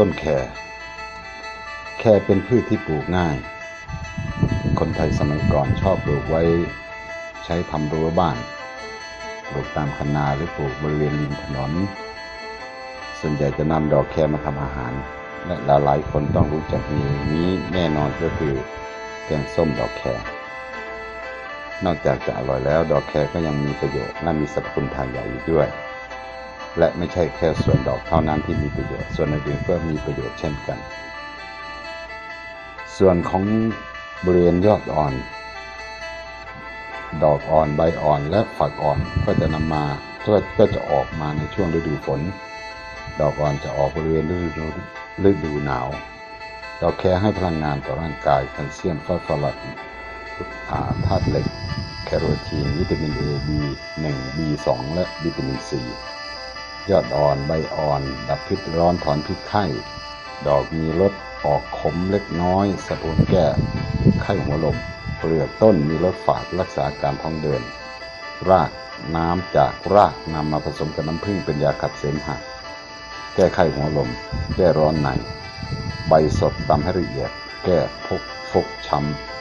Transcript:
ต้นแครแครเป็นพืชที่ปลูกง่าย คนไทยสมัยก่อนชอบปลูกไว้ ใช้ทำรั้วบ้านปลูกตามคันนาหรือปลูกบริเวณริมถนน ส่วนใหญ่จะนำดอกแครมาทำอาหาร และหลายๆคนต้องรู้จักมีนี้แน่นอนก็คือแกงส้มดอกแครนอกจากจะอร่อยแล้ว ดอกแครก็ยังมีประโยชน์และมีสรรพคุณทางใหญ่อีกด้วย และไม่ใช่แค่ส่วนดอกเท่านั้นที่มีประโยชน์ ส่วนอื่นก็มีประโยชน์เช่นกัน ส่วนของบริเวณยอดอ่อน ดอกอ่อนใบอ่อนและฝักอ่อนก็จะนำมาก็จะออกมาในช่วงฤดูฝน ดอกอ่อนจะออกบริเวณฤดูฤดูหนาวดอกแคให้พลังงานต่อร่างกายแคลเซียมฟอสฟอรัสธาตุเหล็ก แคโรทีน วิตามิน A B1 B2 และวิตามิน C ยอดอ่อนใบอ่อน ดับพิษร้อนถอนพิษไข้ ดอกมีรสออกขมเล็กน้อยสรรพคุณแก้ไข้หัวลมเปลือกต้นมีรสฝาดรักษาการท้องเดิน รากน้ำจากรากนำมาผสมกับน้ำผึ้งเป็นยาขับเสมหะแก้ไข้หัวลม แก้ร้อนใน ใบสดตำให้ละเอียด แก้พกฟกช้ำ